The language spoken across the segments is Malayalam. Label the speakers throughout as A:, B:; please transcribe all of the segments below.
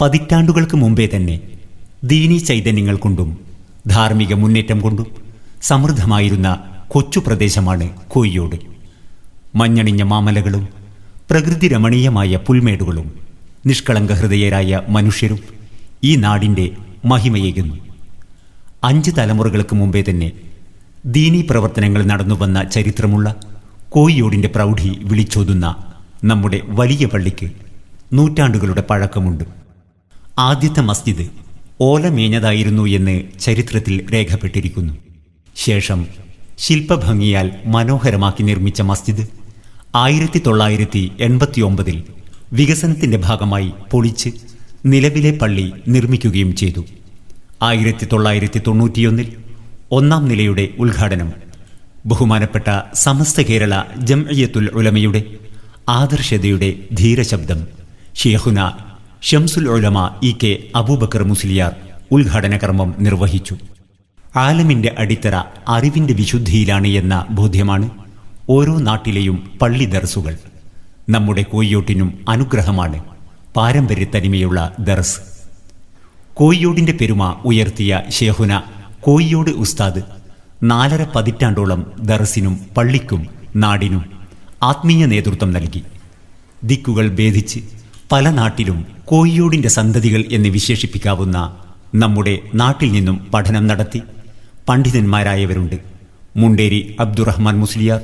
A: പതിറ്റാണ്ടുകൾക്ക് മുമ്പേ തന്നെ ദീനി ചൈതന്യങ്ങൾ കൊണ്ടും ധാർമ്മിക മുന്നേറ്റം കൊണ്ടും സമൃദ്ധമായിരുന്ന കൊച്ചു പ്രദേശമാണ് കോയ്യോട്. മഞ്ഞണിഞ്ഞ മാമലകളും പ്രകൃതി രമണീയമായ പുൽമേടുകളും നിഷ്കളങ്ക ഹൃദയരായ മനുഷ്യരും ഈ നാടിന്റെ മഹിമയേകുന്നു. അഞ്ച് തലമുറകൾക്ക് മുമ്പേ തന്നെ ദീനീ പ്രവർത്തനങ്ങൾ നടന്നുവന്ന ചരിത്രമുള്ള കോയിയോടിന്റെ പ്രൗഢി വിളിച്ചോതുന്ന നമ്മുടെ വലിയ പള്ളിക്ക് നൂറ്റാണ്ടുകളുടെ പഴക്കമുണ്ട്. ആദ്യത്തെ മസ്ജിദ് ഓലമേഞ്ഞതായിരുന്നു എന്ന് ചരിത്രത്തിൽ രേഖപ്പെട്ടിരിക്കുന്നു. ശേഷം ശില്പഭംഗിയാൽ മനോഹരമാക്കി നിർമ്മിച്ച മസ്ജിദ് ആയിരത്തി തൊള്ളായിരത്തി വികസനത്തിന്റെ ഭാഗമായി പൊളിച്ച് നിലവിലെ പള്ളി നിർമ്മിക്കുകയും ചെയ്തു. ആയിരത്തി തൊള്ളായിരത്തി തൊണ്ണൂറ്റിയൊന്നിൽ ഒന്നാം നിലയുടെ ഉദ്ഘാടനം ബഹുമാനപ്പെട്ട സമസ്ത കേരള ജംഇയ്യത്തുൽ ഉലമയുടെ ആദർശതയുടെ ധീരശബ്ദം ഷേഖുന ഷംസുൽ ഉലമ ഇ കെ അബൂബക്കർ മുസ്ലിയാർ ഉദ്ഘാടന കർമ്മം നിർവഹിച്ചു. ആലമിന്റെ അടിത്തറ അറിവിന്റെ വിശുദ്ധിയിലാണ് എന്ന ബോധ്യമാണ് ഓരോ നാട്ടിലെയും പള്ളി ദർസുകൾ. നമ്മുടെ കോയ്യോട്ടിനും അനുഗ്രഹമാണ്. പാരമ്പര്യത്തനിമയുള്ള ദർസ്. കോയ്യോടിന്റെ പെരുമ ഉയർത്തിയ ഷേഹുന കോയ്യോട് ഉസ്താദ് നാലര പതിറ്റാണ്ടോളം ദർസിനും പള്ളിക്കും നാടിനും ആത്മീയ നേതൃത്വം നൽകി. ദിക്കുകൾ ഭേദിച്ച് പല നാട്ടിലും കോയ്യോടിന്റെ സന്തതികൾ എന്ന് വിശേഷിപ്പിക്കാവുന്ന നമ്മുടെ നാട്ടിൽ നിന്നും പഠനം നടത്തി. പണ്ഡിതന്മാരായവരുണ്ട്. മുണ്ടേരി അബ്ദുറഹ്മാൻ മുസ്ലിയാർ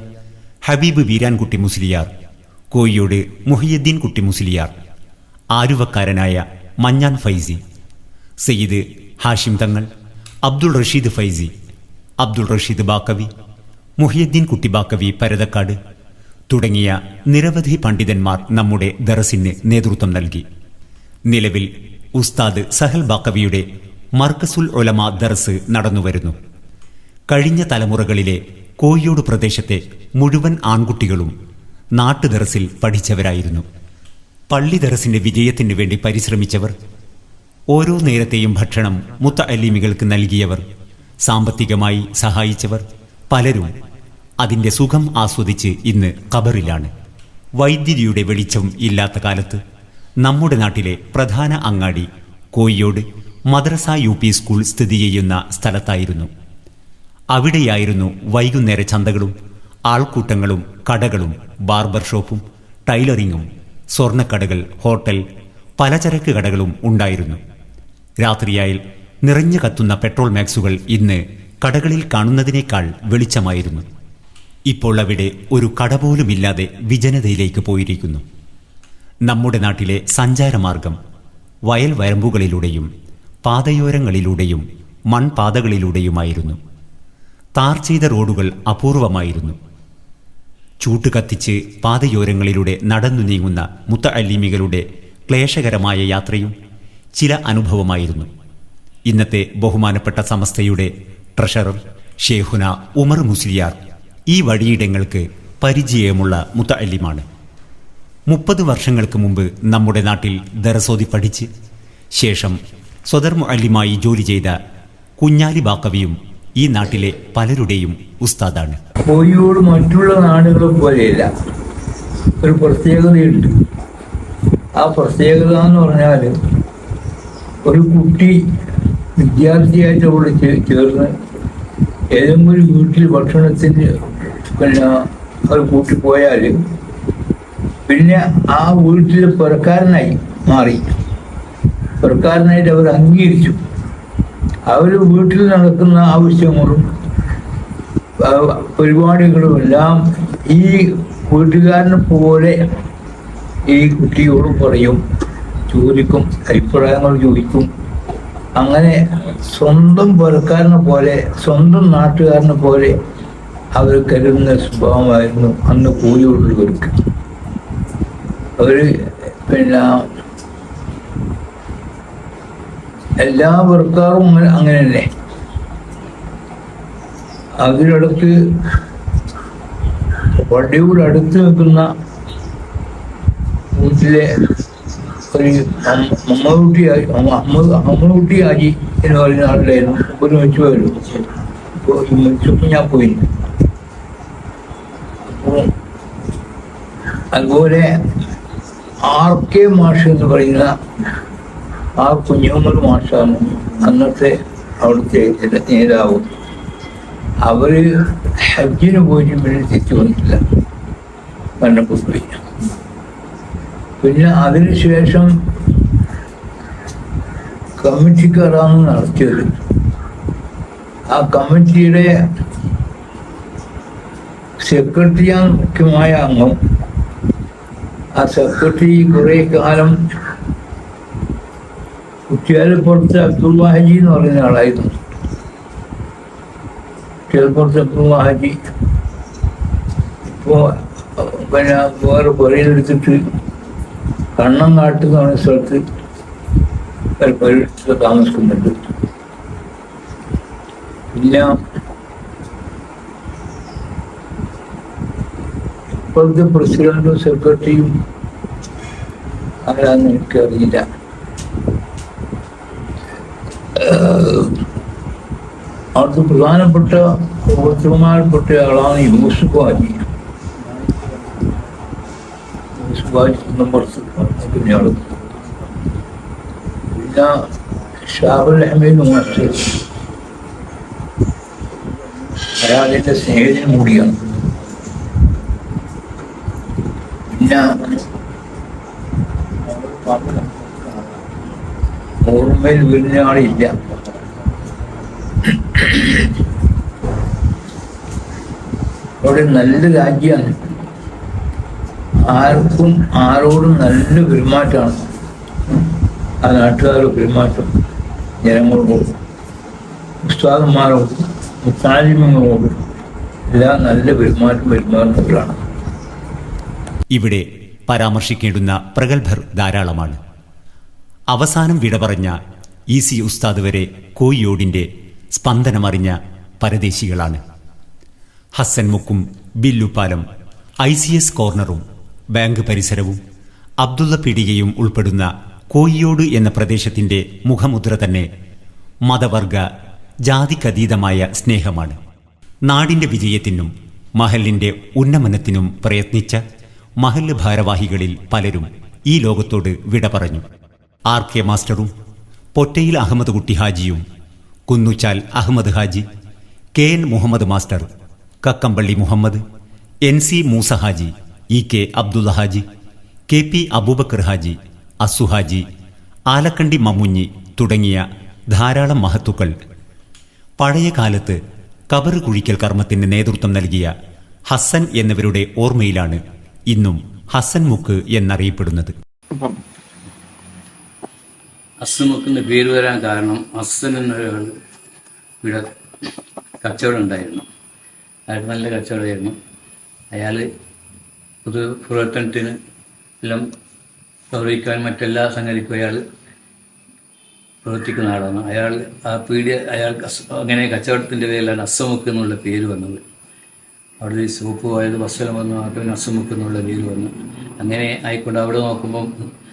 A: ഹബീബ് വീരാൻകുട്ടി മുസ്ലിയാർ കോയ്യോട് മുഹിയുദ്ദീൻ കുട്ടി മുസ്ലിയാർ ആരുവക്കാരനായ മഞ്ഞാൻ ഫൈസി. സയ്യിദ് ഹാഷിം തങ്ങൾ അബ്ദുൾ റഷീദ് ഫൈസി അബ്ദുൾ റഷീദ് ബാക്കവി മുഹിയുദ്ദീൻ കുട്ടി ബാക്കവി പരതക്കാട് തുടങ്ങിയ നിരവധി പണ്ഡിതന്മാർ നമ്മുടെ ദറസിന് നേതൃത്വം നൽകി. നിലവിൽ ഉസ്താദ് സഹൽ ബാക്കവിയുടെ മർക്കസുൽ ഒലമ ദർസ് നടന്നുവരുന്നു. കഴിഞ്ഞ തലമുറകളിലെ കോഴിയോട് പ്രദേശത്തെ മുഴുവൻ ആൺകുട്ടികളും നാട്ടു ദറസിൽ പഠിച്ചവരായിരുന്നു. പള്ളി ദറസിന്റെ വിജയത്തിന് വേണ്ടി പരിശ്രമിച്ചവർ ഓരോ നേരത്തെയും ഭക്ഷണം മുത്ത അലീമികൾക്ക് നൽകിയവർ സാമ്പത്തികമായി സഹായിച്ചവർ പലരും അതിന്റെ സുഖം ആസ്വദിച്ച് ഇന്ന് ഖബറിലാണ്. വൈദ്യുതിയുടെ വെളിച്ചം ഇല്ലാത്ത കാലത്ത് നമ്മുടെ നാട്ടിലെ പ്രധാന അങ്ങാടി കോയിയോട് മദ്രസ യു പി സ്കൂൾ സ്ഥിതി ചെയ്യുന്ന സ്ഥലത്തായിരുന്നു. അവിടെയായിരുന്നു വൈകുന്നേര ചന്തകളും ആൾക്കൂട്ടങ്ങളും കടകളും ബാർബർ ഷോപ്പും ടൈലറിങ്ങും സ്വർണക്കടകൾ ഹോട്ടൽ പലചരക്ക് കടകളും ഉണ്ടായിരുന്നു. രാത്രിയായിൽ നിറഞ്ഞു കത്തുന്ന പെട്രോൾ മാക്സുകൾ ഇന്ന് കടകളിൽ കാണുന്നതിനേക്കാൾ വെളിച്ചമായിരുന്നു. ഇപ്പോൾ അവിടെ ഒരു കട പോലുമില്ലാതെ വിജനതയിലേക്ക് പോയിരിക്കുന്നു. നമ്മുടെ നാട്ടിലെ സഞ്ചാരമാർഗം വയൽ വരമ്പുകളിലൂടെയും പാതയോരങ്ങളിലൂടെയും മൺപാതകളിലൂടെയുമായിരുന്നു. താർ ചെയ്ത റോഡുകൾ അപൂർവമായിരുന്നു. ചൂട്ട് കത്തിച്ച് പാതയോരങ്ങളിലൂടെ നടന്നു നീങ്ങുന്ന മുത്ത അല്ലീമികളുടെ ക്ലേശകരമായ യാത്രയും ചില അനുഭവമായിരുന്നു. ഇന്നത്തെ ബഹുമാനപ്പെട്ട സമസ്തയുടെ ട്രഷറർ ഷേഹുന ഉമർ മുസ്ലിയാർ ഈ വഴിയിടങ്ങൾക്ക് പരിചയമുള്ള മുത്ത അല്ലിമാണ് മുപ്പത് വർഷങ്ങൾക്ക് മുമ്പ് നമ്മുടെ നാട്ടിൽ ദറസോതി പഠിച്ച് ശേഷം സ്വതർമു അല്ലിമായി ജോലി ചെയ്ത കുഞ്ഞാലി ബാക്കവിയും ഈ നാട്ടിലെ പലരുടെയും ഉസ്താദാണ്.
B: കോഴിയോട് മറ്റുള്ള നാടുകളെ പോലെയല്ല. ഒരു പ്രത്യേകതയുണ്ട്. ആ പ്രത്യേകത എന്ന് പറഞ്ഞാൽ ഒരു കുട്ടി വിദ്യാർത്ഥിയായിട്ട് അവിടെ ചേർന്ന് ഏതെങ്കിലും ഒരു വീട്ടിൽ ഭക്ഷണത്തിന് പിന്നെ അവർ കൂട്ടി പോയാൽ പിന്നെ ആ വീട്ടിൽ പുറക്കാരനായി മാറി. പുറക്കാരനായിട്ട് അവർ അംഗീകരിച്ചു. അവർ വീട്ടിൽ നടക്കുന്ന ആവശ്യങ്ങളും പരിപാടികളും എല്ലാം ഈ വീട്ടുകാരനെ പോലെ ഈ കുട്ടിയോട് പറയും ചോദിക്കും അഭിപ്രായങ്ങൾ ചോദിക്കും. അങ്ങനെ സ്വന്തം പുരക്കാരനെ പോലെ സ്വന്തം നാട്ടുകാരനെ പോലെ അവർ കരുതുന്ന സ്വഭാവമായിരുന്നു അന്ന് കൂലിയുള്ളവർക്ക് അവർ പിന്നെ എല്ലാ വർക്കാറും അങ്ങനെ തന്നെ അതിനടുത്ത് പള്ളിയോട് അടുത്ത് നിൽക്കുന്ന വീട്ടിലെ ഒരു അമ്മകുട്ടി അമ്മകുട്ടി ആജി എന്ന് പറയുന്ന ആളുണ്ടായിരുന്നു. ഒരു മരിച്ചു ഈ മരിച്ചപ്പോൾ ഞാൻ പോയി. അതുപോലെ ആർ കെ മാഷ് എന്ന് പറയുന്ന ആ കുഞ്ഞുമ്മൽ മാഷാണ് അന്നത്തെ അവിടുത്തെ നേതാവ്. അവർ ഹജ്ജിന് പോയിട്ട് പിന്നെ തിരിച്ചു വന്നില്ല. മരണപ്പെട്ടു പിന്നെ അതിനുശേഷം കമ്മിറ്റിക്കാരാണ് നടത്തിയത്. ആ കമ്മിറ്റിയുടെ സെക്രട്ടറിയാണ് മുഖ്യമായ അംഗം. ആ സെക്രട്ടറി കുറേ കാലം കുറ്റിയാലപ്പുറത്ത് അബ്ദുൽ വാഹജി എന്ന് പറയുന്ന ആളായിരുന്നു. ചേലപ്പുറത്ത് അബ്ദുൽ വാഹജി. ഇപ്പോ പിന്നെ വേറെ പുറയിലെടുത്തിട്ട് കണ്ണങ്ങാട്ട് എന്ന് പറയുന്ന സ്ഥലത്ത് പരിപാടി താമസിക്കുന്നുണ്ട്. പിന്നെ ഇപ്പോഴത്തെ പ്രസിഡന്റും സെക്രട്ടറിയും ആരാന്ന് എനിക്കറിയില്ല. അവിടുത്തെ പ്രധാനപ്പെട്ട പ്രവർത്തകന്മാരിൽപ്പെട്ട ആളാണ് അലി യൂസുഫ് എന്റെ സ്നേഹിതനും കൂടിയാണ് പിന്നെ ഓർമ്മയിൽ വരുന്ന ആളില്ല. അവിടെ നല്ല രാജ്യമാണ്. ആർക്കും ആരോടും നല്ല പെരുമാറ്റമാണ്. ആ നാട്ടുകാരുടെ പെരുമാറ്റം ജനങ്ങളോട് ഉസ്താദന്മാരോട് മുത്താലിമങ്ങളോട് എല്ലാം നല്ല പെരുമാറ്റം പെരുമാറുന്നവരാണ്
A: ഇവിടെ പരാമർശിക്കേണ്ടുന്ന പ്രഗത്ഭർ ധാരാളമാണ്. അവസാനം വിട പറഞ്ഞ ഇ സി ഉസ്താദ് വരെ കോയിയോടിന്റെ സ്പന്ദനമറിഞ്ഞ പരദേശികളാണ്. ഹസ്സൻ മുക്കും ബില്ലുപാലം ഐ സി എസ് കോർണറും ബാങ്ക് പരിസരവും അബ്ദുള്ള പീടികയും ഉൾപ്പെടുന്ന കോയിയോട് എന്ന പ്രദേശത്തിന്റെ മുഖമുദ്ര തന്നെ മതവർഗ ജാതിക്കതീതമായ സ്നേഹമാണ്. നാടിന്റെ വിജയത്തിനും മഹലിന്റെ ഉന്നമനത്തിനും പ്രയത്നിച്ച മഹൽ ഭാരവാഹികളിൽ പലരും ഈ ലോകത്തോട് വിട പറഞ്ഞു. ആർ കെ മാസ്റ്ററും Pottayil Ahmed Kutty ഹാജിയും Kunnuchal Ahmed Haji K N Muhammad master Kakkampally Muhammad N C Moosa Haji E K Abdulla Haji K P Abubakar Haji Asu Haji Alakkandi Mammunji തുടങ്ങിയ ധാരാളം മഹത്തുക്കൾ പഴയ കാലത്ത് കബറ് കുഴിക്കൽ കർമ്മത്തിന് നേതൃത്വം നൽകിയ ഹസൻ എന്നിവരുടെ ഓർമ്മയിലാണ് ഇന്നും ഹസൻ മുക്ക് എന്നറിയപ്പെടുന്നത്.
C: അസ്സമുക്കുന്ന പേര് വരാൻ കാരണം അസ്സൻ എന്നൊരാൾ ഇവിടെ കച്ചവടം ഉണ്ടായിരുന്നു. അയാൾക്ക് നല്ല കച്ചവടമായിരുന്നു. അയാൾ പൊതു പ്രവർത്തനത്തിന് എല്ലാം പ്രവർത്തിക്കാൻ മറ്റെല്ലാ സംഗതിക്കും അയാൾ പ്രവർത്തിക്കുന്ന ആളാണ്. അയാൾ ആ പീഡിയ അയാൾക്ക് അങ്ങനെ കച്ചവടത്തിന്റെ പേരിലാണ് അസ്സമുക്ക് എന്നുള്ള പേര് വന്നത്. അവിടെ ഈ സോപ്പ് പോയത് ബസ്സിലും വന്നു അപ്പോൾ അസ്സമുക്ക് എന്നുള്ള പേര് വന്നു. അങ്ങനെ ആയിക്കൊണ്ട് അവിടെ നോക്കുമ്പം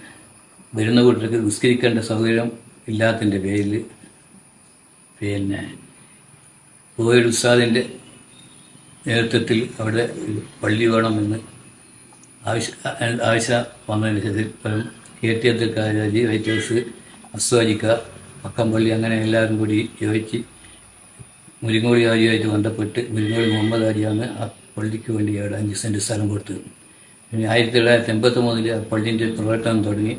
C: വരുന്ന കൂട്ടർക്ക് നിസ്കരിക്കേണ്ട സൗകര്യം ഇല്ലാത്തതിന്റെ പേരിൽ പിന്നെ പോയൊരു ഉസ്താദിന്റെ നേതൃത്വത്തിൽ അവിടെ പള്ളി വേണമെന്ന് ആവശ്യ ആവശ്യം വന്നതിന് ശേഷം ഇപ്പം കെ ടി അബ്ദുൽക്കാരാജി വൈറ്റ് ഹൗസ് അസ്വാജിക്ക പക്കമ്പള്ളി അങ്ങനെ എല്ലാവരും കൂടി യോജിച്ച് മുരിങ്ങോളി ഹാജിയായിട്ട് ബന്ധപ്പെട്ട് മുരിങ്ങോളി മുഹമ്മദ് ആര്യാണ് ആ പള്ളിക്ക് വേണ്ടി അവിടെ അഞ്ച് സെന്റ് സ്ഥലം കൊടുത്തത് പിന്നെ ആയിരത്തി തൊള്ളായിരത്തി എൺപത്തി മൂന്നിൽ ആ പള്ളിന്റെ പ്രവർത്തനം തുടങ്ങി.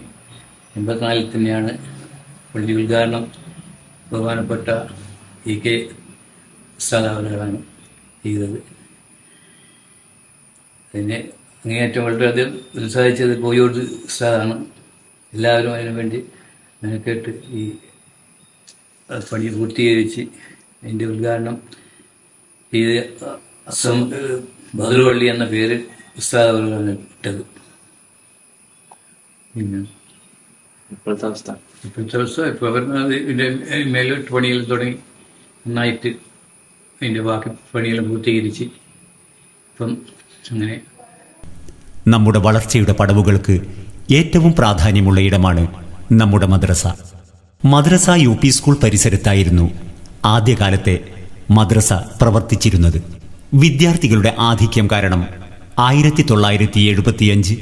C: എൺപത്തിനാലിൽ തന്നെയാണ് പള്ളി ഉദ്ഘാടനം ബഹുമാനപ്പെട്ട ഇ കെ ഉസ്താദാവലുകളാണ് ചെയ്തത്. പിന്നെ അങ്ങേയറ്റം വളരെയധികം ഉത്സാഹിച്ചത് കോയോട് ഉസ്താദാണ്. എല്ലാവരും അതിനുവേണ്ടി മെനക്കെട്ട് ഈ പണി പൂർത്തീകരിച്ച് അതിന്റെ ഉദ്ഘാടനം ചെയ്ത് അസം ബദർവള്ളി എന്ന പേര് ഉസ്താദ് ഇട്ടത്. പിന്നെ
D: ഇപ്പോഴത്തെ അവസ്ഥ.
C: ഇപ്പോഴത്തെ അവസ്ഥ. ഇപ്പോൾ അവർ ഇതിന്റെ പണിയിൽ തുടങ്ങി. നന്നായിട്ട് അതിന്റെ ബാക്കി പണിയെല്ലാം പൂർത്തീകരിച്ച് ഇപ്പം അങ്ങനെ.
A: നമ്മുടെ വളർച്ചയുടെ പടവുകൾക്ക് ഏറ്റവും പ്രാധാന്യമുള്ള ഇടമാണ് നമ്മുടെ മദ്രസ. മദ്രസ യു പി സ്കൂൾ പരിസരത്തായിരുന്നു ആദ്യകാലത്തെ മദ്രസ പ്രവർത്തിച്ചിരുന്നത്. വിദ്യാർത്ഥികളുടെ ആധിക്യം കാരണം ആയിരത്തി തൊള്ളായിരത്തി എഴുപത്തിയഞ്ച്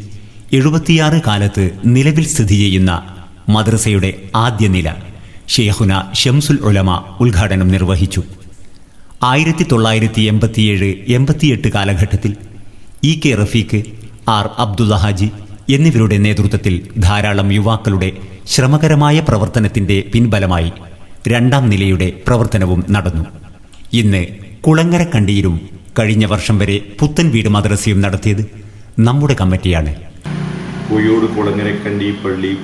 A: എഴുപത്തിയാറ് കാലത്ത് നിലവിൽ സ്ഥിതി ചെയ്യുന്ന മദ്രസയുടെ ആദ്യ നില ഷെയ്ഹുന ഷംസുൽ ഉലമ ഉദ്ഘാടനം നിർവഹിച്ചു. ആയിരത്തി തൊള്ളായിരത്തി എൺപത്തിയേഴ് എൺപത്തിയെട്ട് കാലഘട്ടത്തിൽ E K Rafeeq R Abdulla Haji എന്നിവരുടെ നേതൃത്വത്തിൽ ധാരാളം യുവാക്കളുടെ ശ്രമകരമായ പ്രവർത്തനത്തിന്റെ പിൻബലമായി രണ്ടാം നിലയുടെ പ്രവർത്തനവും നടന്നു. ഇന്ന് കുളങ്ങരക്കണ്ടിയിലും കഴിഞ്ഞ വർഷം വരെ പുത്തൻ വീട് മദ്രസയും നടത്തിയത് നമ്മുടെ കമ്മിറ്റിയാണ്.
E: കുളങ്ങരക്കണ്ടി പള്ളി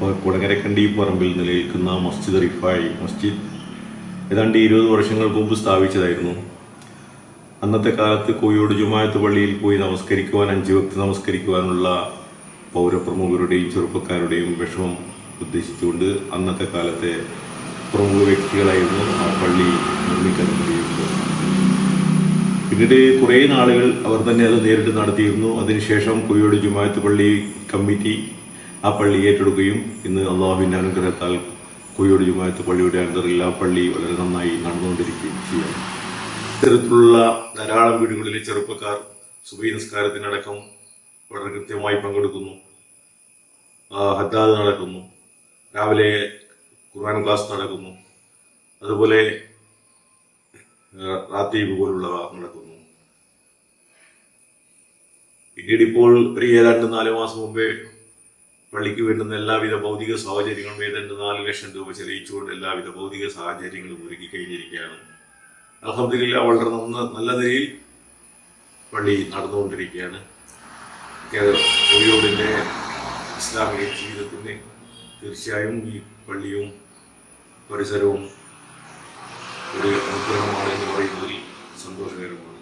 E: കുളങ്ങരക്കണ്ടി പറമ്പിൽ നിലനിൽക്കുന്ന മസ്ജിദ് റിഫായി മസ്ജിദ് ഏതാണ്ട് ഇരുപത് വർഷങ്ങൾക്ക് മുമ്പ് സ്ഥാപിച്ചതായിരുന്നു. അന്നത്തെ കാലത്ത് കോഴിയോട് ജുമായത്ത് പള്ളിയിൽ പോയി നമസ്കരിക്കുവാൻ അഞ്ച് വ്യക്തി നമസ്കരിക്കുവാനുള്ള പൗരപ്രമുഖരുടെയും ചെറുപ്പക്കാരുടെയും വിഷമം ഉദ്ദേശിച്ചുകൊണ്ട് അന്നത്തെ കാലത്തെ പ്രമുഖ വ്യക്തികളായിരുന്നു ആ പള്ളി നിർമ്മിക്കാൻ കഴിയുന്നത്. പിന്നീട് കുറേ നാളുകൾ അവർ തന്നെ അത് നേരിട്ട് നടത്തിയിരുന്നു. അതിനുശേഷം കുയോട് ജുമായത്ത് പള്ളി കമ്മിറ്റി ആ പള്ളി ഏറ്റെടുക്കുകയും ഇന്ന് അള്ളാഹുവിന്റെ അനുഗ്രഹത്താൽ കോഴിയോട് ജുമായത്ത് പള്ളിയുടെ അണ്ടറിൽ ആ പള്ളി വളരെ നന്നായി നടന്നുകൊണ്ടിരിക്കുകയും ചെയ്യാം ഇത്തരത്തിലുള്ള ധാരാളം വീടുകളിലെ ചെറുപ്പക്കാർ സുബൈ നിസ്കാരത്തിനടക്കം വളരെ കൃത്യമായി പങ്കെടുക്കുന്നു. ഹദ്ദാദ് നടക്കുന്നു. രാവിലെ ഖുർആൻ ക്ലാസ് നടക്കുന്നു. അതുപോലെ റാത്തീബ് പോലുള്ളവ നടക്കുന്നു. പിന്നീട് ഇപ്പോൾ ഒരു ഏതാണ്ട് നാല് മാസം മുമ്പേ പള്ളിക്ക് വേണ്ടുന്ന എല്ലാവിധ ഭൗതിക സാഹചര്യങ്ങളും ഏതാണ്ട് നാല് ലക്ഷം രൂപ ചെലയിച്ചുകൊണ്ട് എല്ലാവിധ ഭൗതിക സാഹചര്യങ്ങളും ഒരുക്കി കഴിഞ്ഞിരിക്കുകയാണ്. അലഹമില്ല വളരെ നന്ന നല്ല നിലയിൽ പള്ളി നടന്നുകൊണ്ടിരിക്കുകയാണ്. കോഴിയോടിന്റെ ഇസ്ലാമിക ജീവിതത്തിന് തീർച്ചയായും ഈ പള്ളിയും പരിസരവും ഒരു അനുഗ്രഹമാണ് എന്ന് പറയുന്നതിൽ സന്തോഷകരമാണ്.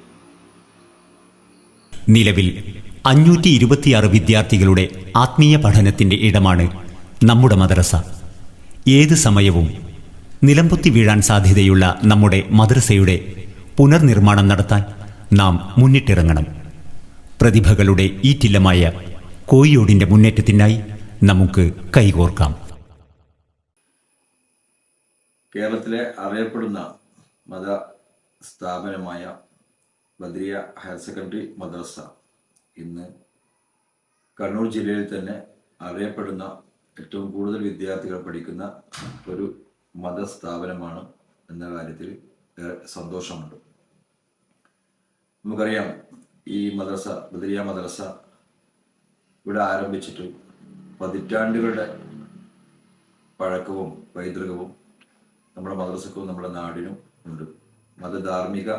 A: നിലവിൽ അഞ്ഞൂറ്റി ഇരുപത്തിയാറ് വിദ്യാർത്ഥികളുടെ ആത്മീയ പഠനത്തിന്റെ ഇടമാണ് നമ്മുടെ മദ്രസ. ഏത് സമയവും നിലംപൊത്തി വീഴാൻ സാധ്യതയുള്ള നമ്മുടെ മദ്രസയുടെ പുനർനിർമ്മാണം നടത്താൻ നാം മുന്നിട്ടിറങ്ങണം. പ്രതിഭകളുടെ ഈറ്റില്ലമായ കോയിയോടിന്റെ മുന്നേറ്റത്തിനായി നമുക്ക് കൈകോർക്കാം.
F: കേരളത്തിലെ അറിയപ്പെടുന്ന മത സ്ഥാപനമായ ബദ്രിയ ഹയർ സെക്കൻഡറി മദ്രസ ഇന്ന് കണ്ണൂർ ജില്ലയിൽ തന്നെ അറിയപ്പെടുന്ന ഏറ്റവും കൂടുതൽ വിദ്യാർത്ഥികൾ പഠിക്കുന്ന ഒരു മതസ്ഥാപനമാണ് എന്ന കാര്യത്തിൽ സന്തോഷമുണ്ട്. നമുക്കറിയാം ഈ മദ്രസ ബദരിയ മദ്രസ ഇവിടെ ആരംഭിച്ചിട്ട് പതിറ്റാണ്ടുകളുടെ പഴക്കവും പൈതൃകവും നമ്മുടെ മദ്രസക്കും നമ്മുടെ നാടിനും ഉണ്ട്. മതധാർമ്മിക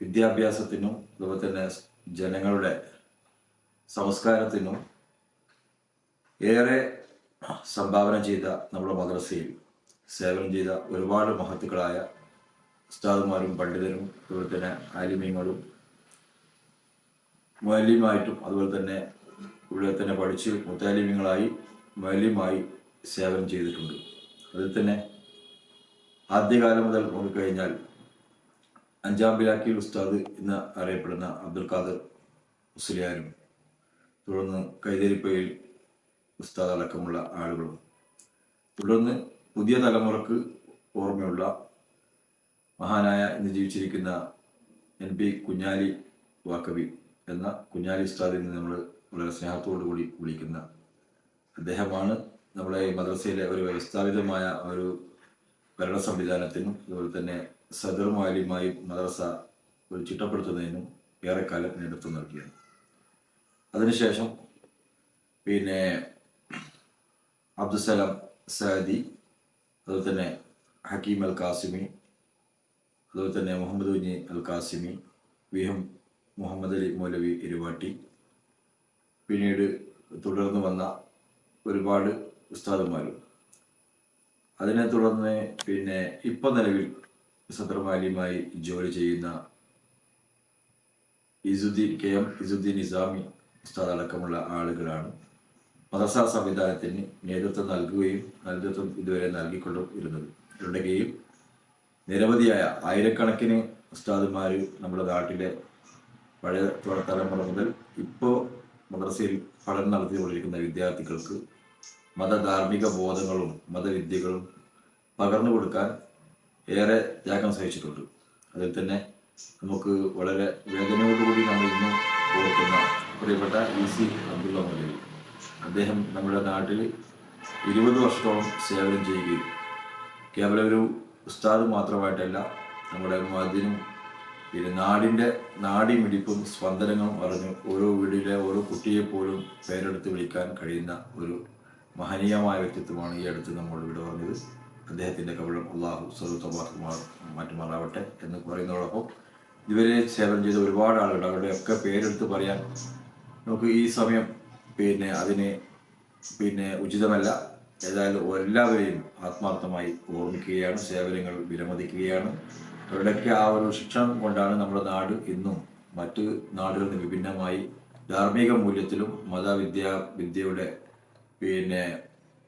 F: വിദ്യാഭ്യാസത്തിനും അതുപോലെ തന്നെ ജനങ്ങളുടെ സംസ്കാരത്തിനും ഏറെ സംഭാവന ചെയ്ത നമ്മുടെ മദ്രസയിൽ സേവനം ചെയ്ത ഒരുപാട് മഹത്തുക്കളായ ഉസ്താദുമാരും പണ്ഡിതരും അതുപോലെ തന്നെ ആലിമ്യങ്ങളും മൗല്യമായിട്ടും അതുപോലെ തന്നെ ഇവിടെ തന്നെ പഠിച്ച് മുത്താലിമ്യങ്ങളായി മൗല്യമായി സേവനം ചെയ്തിട്ടുണ്ട്. അതിൽ തന്നെ ആദ്യകാലം മുതൽ നോക്കിക്കഴിഞ്ഞാൽ അഞ്ചാം ബിലാക്കിൽ ഉസ്താദ് എന്ന് അറിയപ്പെടുന്ന അബ്ദുൽ ഖാദർ മുസ്ലിയാരും തുടർന്ന് കൈതരിപ്പയിൽ ഉസ്താദ് അടക്കമുള്ള ആളുകളും. തുടർന്ന് പുതിയ തലമുറയ്ക്ക് ഓർമ്മയുള്ള മഹാനായ ഇന്ന് ജീവിച്ചിരിക്കുന്ന എൻ പി കുഞ്ഞാലി വാക്കവി എന്ന കുഞ്ഞാലി ഉസ്താദിൽ നിന്ന് നമ്മൾ വളരെ സ്നേഹത്തോടു കൂടി വിളിക്കുന്ന അദ്ദേഹമാണ്. നമ്മുടെ ഈ മദ്രസയിലെ ഒരു വ്യവസ്ഥാപിതമായ ഒരു ഭരണ സംവിധാനത്തിനും അതുപോലെ തന്നെ സദർ മാലിയുമായി മദ്രസ ഒരു ചിട്ടപ്പെടുത്തുന്നതിനും ഏറെക്കാലം നേതൃത്വം നൽകിയത്. അതിനുശേഷം പിന്നെ അബ്ദുസലാം സാദി അതുപോലെ തന്നെ ഹക്കീം അൽ കാസിമി അതുപോലെ തന്നെ മുഹമ്മദ് കുഞ്ഞി അൽ കാസിമി വി എം മുഹമ്മദ് അലി മൗലവി ഇരുവാട്ടി. പിന്നീട് തുടർന്ന് വന്ന ഒരുപാട് ഉസ്താദന്മാരും അതിനെ തുടർന്ന് പിന്നെ ഇപ്പം നിലവിൽ സത്രമാലിയുമായി ജോലി ചെയ്യുന്ന ഇസുദ്ദീൻ കെ എം ഇസുദ്ദീൻ നിസാമി ഉസ്താദ് അടക്കമുള്ള ആളുകളാണ്. മദർസ സംവിധാനത്തിന് നേതൃത്വം നൽകുകയും നേതൃത്വം ഇതുവരെ നൽകിക്കൊണ്ടും ഇരുന്നത് ഇവരുടെയും നിരവധിയായ ആയിരക്കണക്കിന് ഉസ്താദുമാർ നമ്മുടെ നാട്ടിലെ പഴയ തലമുറ മുതൽ ഇപ്പോൾ മദ്രസയിൽ പഠനം നടത്തിക്കൊണ്ടിരിക്കുന്ന വിദ്യാർത്ഥികൾക്ക് മതധാർമ്മിക ബോധങ്ങളും മതവിദ്യകളും പകർന്നു കൊടുക്കാൻ ഏറെ ത്യാഗം സഹിച്ചിട്ടുണ്ട്. അതിൽ തന്നെ നമുക്ക് വളരെ വേദനയോടുകൂടി നമ്മൾ ഇന്നും ഓർക്കുന്ന പ്രിയപ്പെട്ട ഇ സി അബ്ദുള്ള മലയിൽ അദ്ദേഹം നമ്മുടെ നാട്ടിൽ ഇരുപത് വർഷത്തോളം സേവനം ചെയ്യുകയും കേവലം ഒരു ഉസ്താദ് മാത്രമായിട്ടല്ല നമ്മുടെ മതിനും പിന്നെ നാടിന്റെ നാടിമിടിപ്പും സ്പന്ദനങ്ങളും അറിഞ്ഞ് ഓരോ വീടിലെ ഓരോ കുട്ടിയെ പോലും പേരെടുത്ത് വിളിക്കാൻ കഴിയുന്ന ഒരു മഹനീയമായ വ്യക്തിത്വമാണ് ഈ അടുത്ത് നമ്മോട് ഇവിടെ പറഞ്ഞത്. അദ്ദേഹത്തിന്റെ കവിളം അള്ളാഹു സ്വരുത്തമാർ മാറ്റുമാറാവട്ടെ എന്ന് പറയുന്നതോടൊപ്പം ഇതുവരെ സേവനം ചെയ്ത ഒരുപാട് ആളുകളുണ്ട്. അവരുടെ ഒക്കെ പേരെടുത്ത് പറയാൻ നമുക്ക് ഈ സമയം പിന്നെ അതിന് പിന്നെ ഉചിതമല്ല. ഏതായാലും എല്ലാവരെയും ആത്മാർത്ഥമായി ഓർമ്മിക്കുകയാണ് സേവനങ്ങൾ വിലമതിക്കുകയാണ്. അവരുടെയൊക്കെ ആ ഒരു ശിക്ഷണം കൊണ്ടാണ് നമ്മുടെ നാട് ഇന്നും മറ്റ് നാടുകളിൽ നിന്ന് വിഭിന്നമായി ധാർമ്മിക മൂല്യത്തിലും മതവിദ്യ വിദ്യയുടെ പിന്നെ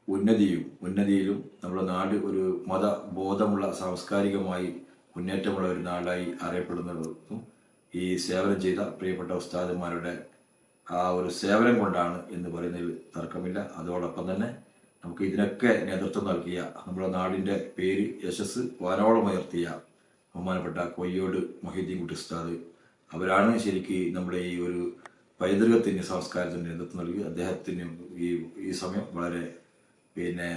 F: ഉന്നതിയും ഉന്നതിയിലും നമ്മുടെ നാട് ഒരു മതബോധമുള്ള സാംസ്കാരികമായി മുന്നേറ്റമുള്ള ഒരു നാടായി അറിയപ്പെടുന്നതും ഈ സേവനം ചെയ്ത പ്രിയപ്പെട്ട ഉസ്താദന്മാരുടെ ആ ഒരു സേവനം കൊണ്ടാണ് എന്ന് പറയുന്നതിൽ തർക്കമില്ല. അതോടൊപ്പം തന്നെ നമുക്ക് ഇതിനൊക്കെ നേതൃത്വം നൽകിയ നമ്മുടെ നാടിന്റെ പേര് യശസ് വാനോളം ഉയർത്തിയ ബഹുമാനപ്പെട്ട കൊയ്യോട് മൊഹീദ്ദീൻ കുട്ടി ഉസ്താദ് അവരാണ് ശരിക്ക് നമ്മുടെ ഈ ഒരു പൈതൃകത്തിന് സംസ്കാരത്തിന് നേതൃത്വം നൽകി. അദ്ദേഹത്തിന് ഈ ഈ സമയം വളരെ പിന്നെ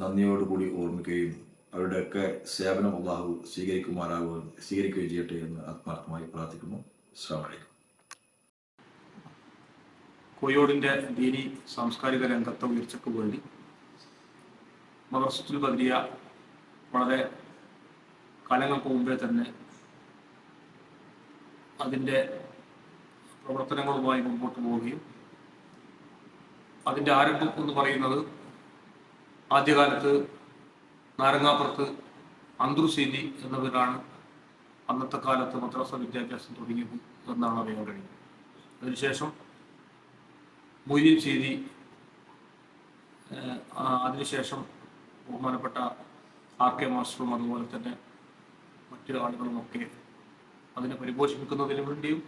F: നന്ദിയോടുകൂടി ഓർമ്മിക്കുകയും അവരുടെയൊക്കെ സേവനം അള്ളാഹു സ്വീകരിക്കുമാറാകുകയും സ്വീകരിക്കുകയും ചെയ്യട്ടെ എന്ന് ആത്മാർത്ഥമായി പ്രാർത്ഥിക്കുന്നു. അസ്സാം
G: കോയോടിന്റെ ദീനി സാംസ്കാരിക രംഗത്തെ ഉയർച്ചയ്ക്ക് വേണ്ടി മദർസത്തുൽ ബദ്രിയ വളരെ കാലങ്ങൾക്ക് മുമ്പേ തന്നെ അതിന്റെ പ്രവർത്തനങ്ങളുമായി മുമ്പോട്ട് പോവുകയും അതിന്റെ ആരംഭം എന്ന് പറയുന്നത് ആദ്യകാലത്ത് നാരങ്ങാപ്പുറത്ത് അന്തർസേതി എന്ന പേരാണ് അന്നത്തെ കാലത്ത് മദ്രസ വിദ്യാഭ്യാസം തുടങ്ങിയത് എന്നാണ് അറിയാൻ കഴിയുന്നത്. അതിനുശേഷം മൊയ്തീൻ ചെയ്തി അതിനുശേഷം ബഹുമാനപ്പെട്ട ആർ കെ മാസ്റ്ററും അതുപോലെ തന്നെ മറ്റു ആളുകളുമൊക്കെ അതിനെ പരിപോഷിപ്പിക്കുന്നതിന് വേണ്ടിയും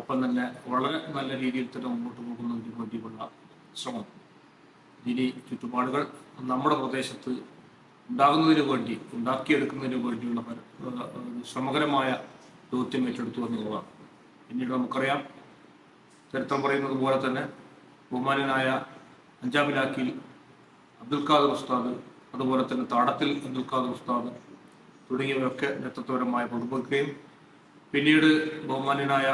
G: ഒപ്പം തന്നെ വളരെ നല്ല രീതിയിൽ തന്നെ മുന്നോട്ട് പോകുന്നതിന് വേണ്ടിയുള്ള ശ്രമം. ഇനി ചുറ്റുപാടുകൾ നമ്മുടെ പ്രദേശത്ത് ഉണ്ടാകുന്നതിന് വേണ്ടി ഉണ്ടാക്കിയെടുക്കുന്നതിന് വേണ്ടിയുള്ള ശ്രമകരമായ ദൗത്യം ഏറ്റെടുത്തു എന്നുള്ളതാണ്. പിന്നീട് നമുക്കറിയാം ചരിത്രം പറയുന്നത് പോലെ തന്നെ ബഹുമാനനായ അഞ്ചാമിലാക്കിൽ അബ്ദുൽ ഖാദർ ഉസ്താദ് അതുപോലെ തന്നെ താടത്തിൽ അബ്ദുൽ ഖാദർ ഉസ്താദ് തുടങ്ങിയവയൊക്കെ നേതൃത്വപരമായ പങ്കുവെക്കുകയും പിന്നീട് ബഹുമാന്യനായ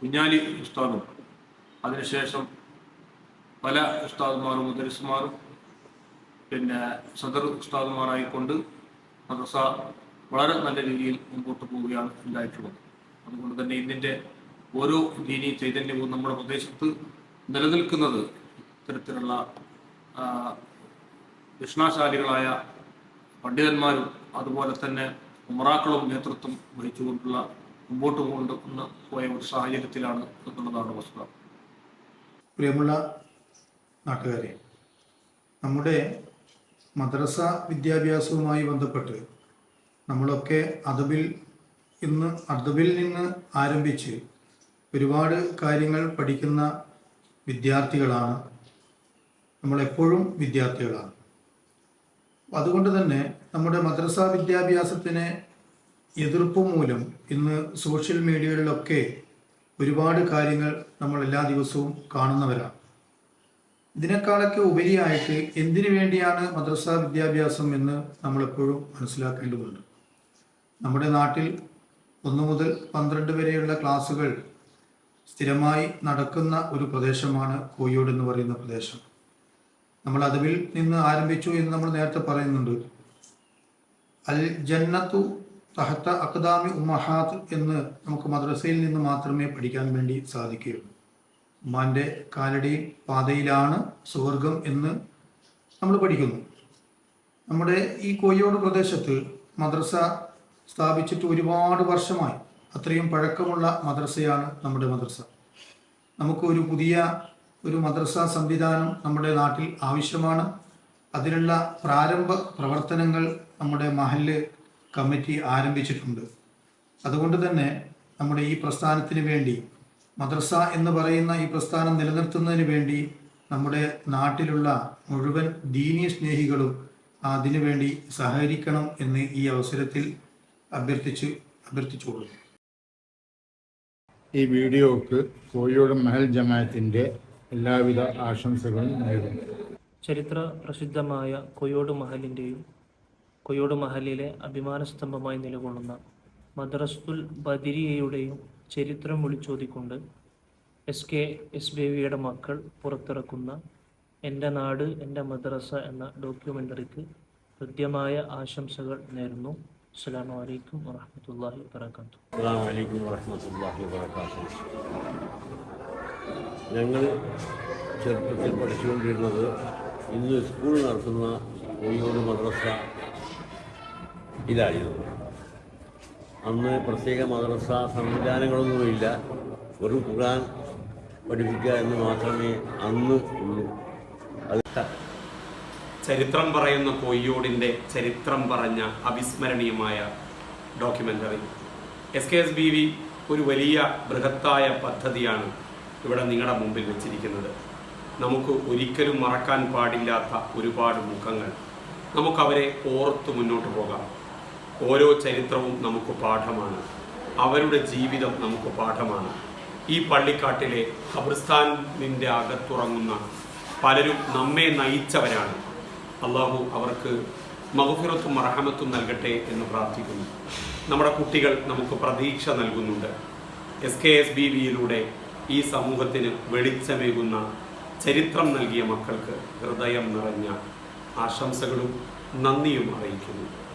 G: കുഞ്ഞാലി ഉസ്താദും അതിനുശേഷം പല ഉസ്താദുമാരും മുദരിസുമാരും പിന്നെ സദർ ഉസ്താദുമാരായിക്കൊണ്ട് മദ്രസ വളരെ നല്ല രീതിയിൽ മുമ്പോട്ട് പോവുകയാണ് ഉണ്ടായിട്ടുള്ളത് അതുകൊണ്ട് തന്നെ ഇതിന്റെ ഓരോ ദീനി ചൈതന്യവും നമ്മുടെ പ്രദേശത്ത് നിലനിൽക്കുന്നത് ഇത്തരത്തിലുള്ള ദക്ഷിണാശാലികളായ പണ്ഡിതന്മാരും അതുപോലെ തന്നെ ഉമറാക്കളും നേതൃത്വം വഹിച്ചുകൊണ്ടുള്ള മുമ്പോട്ട് കൊണ്ട് പോയ ഒരു സാഹചര്യത്തിലാണ് എന്നുള്ളതാണ് വസ്തുത.
H: പ്രിയമുള്ള നാട്ടുകാരെ നമ്മുടെ മദ്രസ വിദ്യാഭ്യാസവുമായി ബന്ധപ്പെട്ട് നമ്മളൊക്കെ അദബിൽ ഇന്ന് അദബിൽ നിന്ന് ആരംഭിച്ച് ഒരുപാട് കാര്യങ്ങൾ പഠിക്കുന്ന വിദ്യാർത്ഥികളാണ് നമ്മളെപ്പോഴും വിദ്യാർത്ഥികളാണ്. അതുകൊണ്ട് തന്നെ നമ്മുടെ മദ്രസ വിദ്യാഭ്യാസത്തിന് എതിർപ്പ് മൂലം ഇന്ന് സോഷ്യൽ മീഡിയകളിലൊക്കെ ഒരുപാട് കാര്യങ്ങൾ നമ്മൾ എല്ലാ ദിവസവും കാണുന്നവരാണ്. ഇതിനേക്കാളൊക്കെ ഉപരിയായിട്ട് എന്തിനു വേണ്ടിയാണ് മദ്രസ വിദ്യാഭ്യാസം എന്ന് നമ്മളെപ്പോഴും മനസ്സിലാക്കേണ്ടതുണ്ട്. നമ്മുടെ നാട്ടിൽ ഒന്ന് മുതൽ പന്ത്രണ്ട് വരെയുള്ള ക്ലാസ്സുകൾ സ്ഥിരമായി നടക്കുന്ന ഒരു പ്രദേശമാണ് കോയോട് എന്ന് പറയുന്ന പ്രദേശം. നമ്മൾ അതിൽ നിന്ന് ആരംഭിച്ചു എന്ന് നമ്മൾ നേരത്തെ പറയുന്നുണ്ട്. അൽ ജന്നത്തു തഹത്ത അക്കദാമി ഉമഹാത്ത് എന്ന് നമുക്ക് മദ്രസയിൽ നിന്ന് മാത്രമേ പഠിക്കാൻ വേണ്ടി സാധിക്കുകയുള്ളൂ. ഉമ്മാന്റെ കാലടി പാതയിലാണ് സുവർഗം എന്ന് നമ്മൾ പഠിക്കുന്നു. നമ്മുടെ ഈ കോയോട് പ്രദേശത്ത് മദ്രസ സ്ഥാപിച്ചിട്ട് ഒരുപാട് വർഷമായി അത്രയും പഴക്കമുള്ള മദ്രസയാണ് നമ്മുടെ മദ്രസ. നമുക്ക് ഒരു പുതിയ ഒരു മദ്രസ സംവിധാനം നമ്മുടെ നാട്ടിൽ ആവശ്യമാണ്. അതിനുള്ള പ്രാരംഭ പ്രവർത്തനങ്ങൾ നമ്മുടെ മഹല്ല് കമ്മിറ്റി ആരംഭിച്ചിട്ടുണ്ട്. അതുകൊണ്ട് തന്നെ നമ്മുടെ ഈ പ്രസ്ഥാനത്തിന് വേണ്ടി മദ്രസ എന്ന് പറയുന്ന ഈ പ്രസ്ഥാനം നിലനിർത്തുന്നതിന് വേണ്ടി നമ്മുടെ നാട്ടിലുള്ള മുഴുവൻ ദീനീ സ്നേഹികളും അതിനുവേണ്ടി സഹകരിക്കണം എന്ന് ഈ അവസരത്തിൽ അഭ്യർത്ഥിച്ച് അഭ്യർത്ഥിച്ചുകൊള്ളുന്നു
I: ഈ വീഡിയോക്ക് കോഴിയോട് മഹൽ ജമാഅത്തിന്റെ എല്ലാവിധ ആശംസകളും നേരുന്നു.
J: ചരിത്ര പ്രസിദ്ധമായ കൊയ്യോട് മഹലിന്റെയും കൊയ്യോട് മഹലിലെ അഭിമാനസ്തംഭമായി നിലകൊള്ളുന്ന മദ്രസുൽ ബദിരിയയുടെയും ചരിത്രം വിളിച്ചോതിക്കൊണ്ട് എസ് കെ എസ് ബേബിയുടെ മക്കൾ പുറത്തിറക്കുന്ന എന്റെ നാട് എന്റെ മദ്രസ എന്ന ഡോക്യുമെന്ററിക്ക് ഹൃദ്യമായ ആശംസകൾ നേരുന്നു. അസ്സാം വലൈക്കും വാഹമത്തല്ലാഹി വാത്തു
D: ഞങ്ങൾ ചെറുപ്പത്തിൽ പഠിച്ചുകൊണ്ടിരുന്നത് ഇന്ന് സ്കൂൾ നടത്തുന്ന കോഴിക്കോട് മദ്രസ ഇതായിരുന്നു. അന്ന് പ്രത്യേക മദ്രസ സംവിധാനങ്ങളൊന്നുമില്ല. ഒരു ഖുർആൻ പഠിപ്പിക്കുക എന്ന് മാത്രമേ അന്ന് ഉള്ളൂ.
K: ചരിത്രം പറയുന്ന കൊയ്യോടിന്റെ ചരിത്രം പറഞ്ഞ അവിസ്മരണീയമായ documentary S K S B V ഒരു വലിയ ബൃഹത്തായ പദ്ധതിയാണ് ഇവിടെ നിങ്ങളുടെ മുമ്പിൽ വെച്ചിരിക്കുന്നത്. നമുക്ക് ഒരിക്കലും മറക്കാൻ പാടില്ലാത്ത ഒരുപാട് മുഖങ്ങൾ. നമുക്കവരെ ഓർത്ത് മുന്നോട്ട് പോകാം. ഓരോ ചരിത്രവും നമുക്ക് പാഠമാണ്. അവരുടെ ജീവിതം നമുക്ക് പാഠമാണ്. ഈ പള്ളിക്കാട്ടിലെ ഖബർസ്ഥാനിന്റെ അകത്തുറങ്ങുന്ന പലരും നമ്മെ നയിച്ചവരാണ്. അള്ളാഹു അവർക്ക് മഹഫിറത്തും മറഹമത്തും നൽകട്ടെ എന്ന് പ്രാർത്ഥിക്കുന്നു. നമ്മുടെ കുട്ടികൾ നമുക്ക് പ്രതീക്ഷ നൽകുന്നുണ്ട്. എസ് കെ എസ് ബി വിയിലൂടെ ഈ സമൂഹത്തിന് വെളിച്ചമേകുന്ന ചരിത്രം നൽകിയ മക്കൾക്ക് ഹൃദയം നിറഞ്ഞ ആശംസകളും നന്ദിയും അറിയിക്കുന്നു.